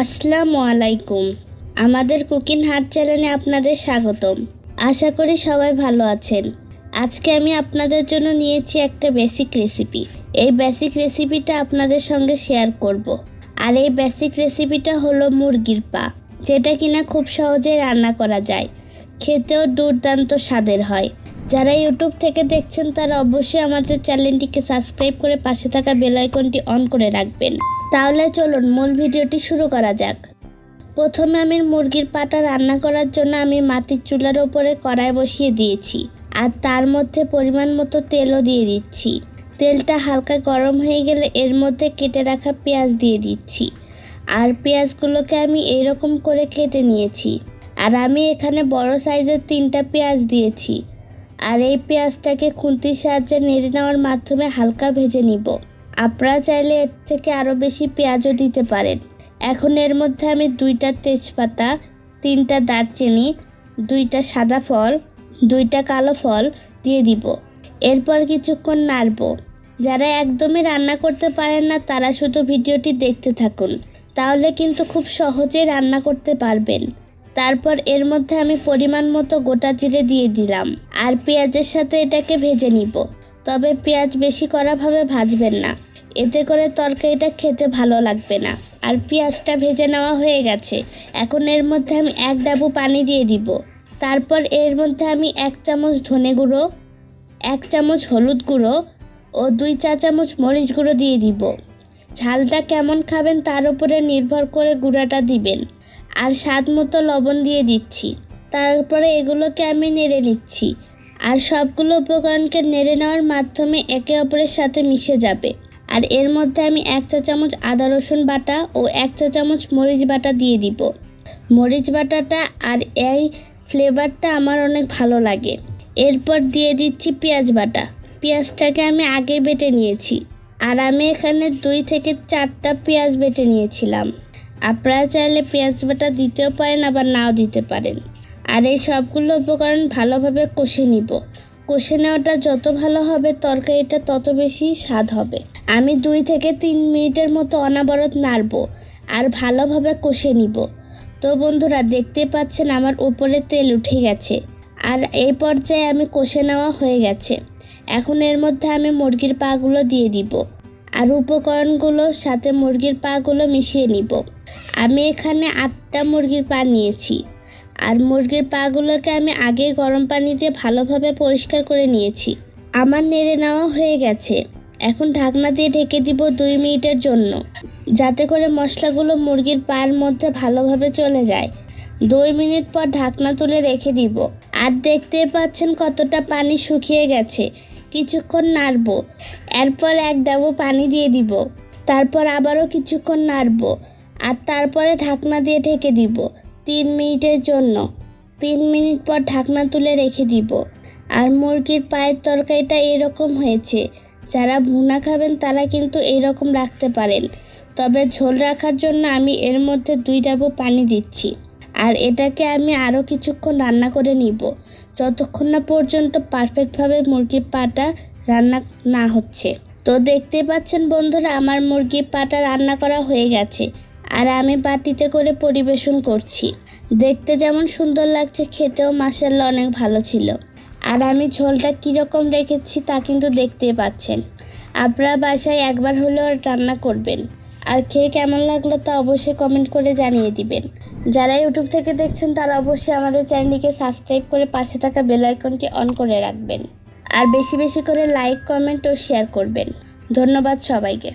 আসসালামু আলাইকুম আমাদের কুকিং হাট চ্যানেলে আপনাদের স্বাগতম। আশা করি সবাই ভালো আছেন। আজকে আমি আপনাদের জন্য নিয়েছি একটা বেসিক রেসিপি এই বেসিক রেসিপিটা আপনাদের সঙ্গে শেয়ার করব। আর এই বেসিক রেসিপিটা হলো মুরগির পা, যেটা কিনা খুব সহজে রান্না করা যায়। খেতেও দুর্দান্ত স্বাদের হয়। যারা ইউটিউব থেকে দেখছেন, তারা অবশ্যই আমাদের চ্যানেলটিকে সাবস্ক্রাইব করে পাশে থাকা বেল আইকনটি অন করে রাখবেন। তাহলে চলুন মূল ভিডিওটি শুরু করা যাক। প্রথমে আমি মুরগির পাটা রান্না করার জন্য আমি মাটির চুলার ওপরে কড়াই বসিয়ে দিয়েছি আর তার মধ্যে পরিমাণ মতো তেলও দিয়ে দিচ্ছি। তেলটা হালকা গরম হয়ে গেলে এর মধ্যে কেটে রাখা পেঁয়াজ দিয়ে দিচ্ছি। আর পেঁয়াজগুলোকে আমি এইরকম করে কেটে নিয়েছি। আর আমি এখানে বড় সাইজের তিনটা পেঁয়াজ দিয়েছি। আর এই পেঁয়াজটাকে খুন্তির সাহায্যে নেড়ে নেওয়ার মাধ্যমে হালকা ভেজে নিব। আপনারা চাইলে এর থেকে আরও বেশি পেঁয়াজও দিতে পারেন। এখন এর মধ্যে আমি দুইটা তেজপাতা, তিনটা দারচিনি, দুইটা সাদা ফল, দুইটা কালো ফল দিয়ে দিব। এরপর কিছুক্ষণ নাড়ব। যারা একদমই রান্না করতে পারেন না, তারা শুধু ভিডিওটি দেখতে থাকুন। তাহলে কিন্তু খুব সহজেই রান্না করতে পারবেন। তারপর এর মধ্যে আমি পরিমাণ মতো গোটা জিরে দিয়ে দিলাম। আর পেঁয়াজের সাথে এটাকে ভেজে নিব। তবে পেঁয়াজ বেশি কড়াভাবে ভাজবেন না। এতে করে তরকারিটা খেতে ভালো লাগবে না। আর পেঁয়াজটা ভেজে নেওয়া হয়ে গেছে। এখন এর মধ্যে আমি এক ডাবু পানি দিয়ে দিব। তারপর এর মধ্যে আমি এক চামচ ধনে গুঁড়ো, এক চামচ হলুদ গুঁড়ো ও দুই চা চামচ মরিচ গুঁড়ো দিয়ে দিব। ঝালটা কেমন খাবেন তার উপরে নির্ভর করে গুঁড়াটা দিবেন। আর স্বাদ মতো লবণ দিয়ে দিচ্ছি। তারপরে এগুলোকে আমি নেড়ে নিচ্ছি। আর সবগুলো উপকরণকে নেড়ে নেওয়ার মাধ্যমে একে অপরের সাথে মিশে যাবে। আর এর মধ্যে আমি এক চা চামচ আদা রসুন বাটা ও এক চা চামচ মরিচ বাটা দিয়ে দিব। মরিচ বাটাটা আর এই ফ্লেভারটা আমার অনেক ভালো লাগে। এরপর দিয়ে দিচ্ছি পেঁয়াজ বাটা। পেঁয়াজটাকে আমি আগে বেটে নিয়েছি। আর আমি এখানে দুই থেকে চারটা পেঁয়াজ বেটে নিয়েছিলাম। আপনারা চাইলে পেঁয়াজ বাটা দিতেও পারেন, আবার নাও দিতে পারেন। আর এই সবগুলো উপকরণ ভালোভাবে কষে নিব। কষে নেওয়াটা যত ভালো হবে, তরকারিটা তত বেশি স্বাদ হবে। আমি দুই থেকে তিন মিনিটের মতো অনাবরত নাড়ব আর ভালোভাবে কষে নিব। তো বন্ধুরা, দেখতে পাচ্ছেন আমার উপরে তেল উঠে গেছে। আর এই পর্যায়ে আমি কষে নেওয়া হয়ে গেছে। এখন এর মধ্যে আমি মুরগির পাগুলো দিয়ে দিব আর উপকরণগুলোর সাথে মুরগির পাগুলো মিশিয়ে নিব। আমি এখানে আটটা মুরগির পা নিয়েছি। আর মুরগির পাগুলোকে আমি আগে গরম পানি দিয়ে ভালোভাবে পরিষ্কার করে নিয়েছি। আমার নেড়ে নেওয়া হয়ে গেছে। এখন ঢাকনা দিয়ে ঢেকে দিব দুই মিনিটের জন্য। যাতে করে মশলাগুলো মুরগির পায়ের মধ্যে ভালোভাবে চলে যায়। দুই মিনিট পর ঢাকনা তুলে রেখে দিব। আর দেখতে পাচ্ছেন কতটা পানি শুকিয়ে গেছে। কিছুক্ষণ নাড়বো। এরপর এক ডাবো পানি দিয়ে দিব। তারপর আবারও কিছুক্ষণ নাড়বো। আর তারপরে ঢাকনা দিয়ে ঢেকে দিব। তিন মিনিটের জন্য। তিন মিনিট পর ঢাকনা তুলে রেখে দিব। আর মুরগির পায়ের তরকারিটা এরকম হয়েছে, যারা ভুনা খাবেন তারা কিন্তু এরকম রাখতে পারেন। তবে ঝোল রাখার জন্য আমি এর মধ্যে দুই ডাবো পানি দিচ্ছি। আর এটাকে আমি আরও কিছুক্ষণ রান্না করে নিব, যতক্ষণ না পর্যন্ত পারফেক্টভাবে মুরগির পাটা রান্না না হচ্ছে। তো দেখতে পাচ্ছেন বন্ধুরা, আমার মুরগির পাটা রান্না করা হয়ে গেছে। আর আমি বাটিতে করে পরিবেশন করছি। দেখতে যেমন সুন্দর লাগছে, খেতেও মাসাল্লা অনেক ভালো ছিল। আর আমি ঝোলটা কীরকম রেখেছি তা কিন্তু দেখতেই পাচ্ছেন। আপনারা বাসায় একবার হলেও রান্না করবেন। আর খেয়ে কেমন লাগল তা অবশ্যই কমেন্ট করে জানিয়ে দিবেন। যারা ইউটিউব থেকে দেখছেন, তারা অবশ্যই আমাদের চ্যানেলটিকে সাবস্ক্রাইব করে পাশে থাকা বেল আইকনটি অন করে রাখবেন। আর বেশি বেশি করে লাইক কমেন্ট ও শেয়ার করবেন। ধন্যবাদ সবাইকে।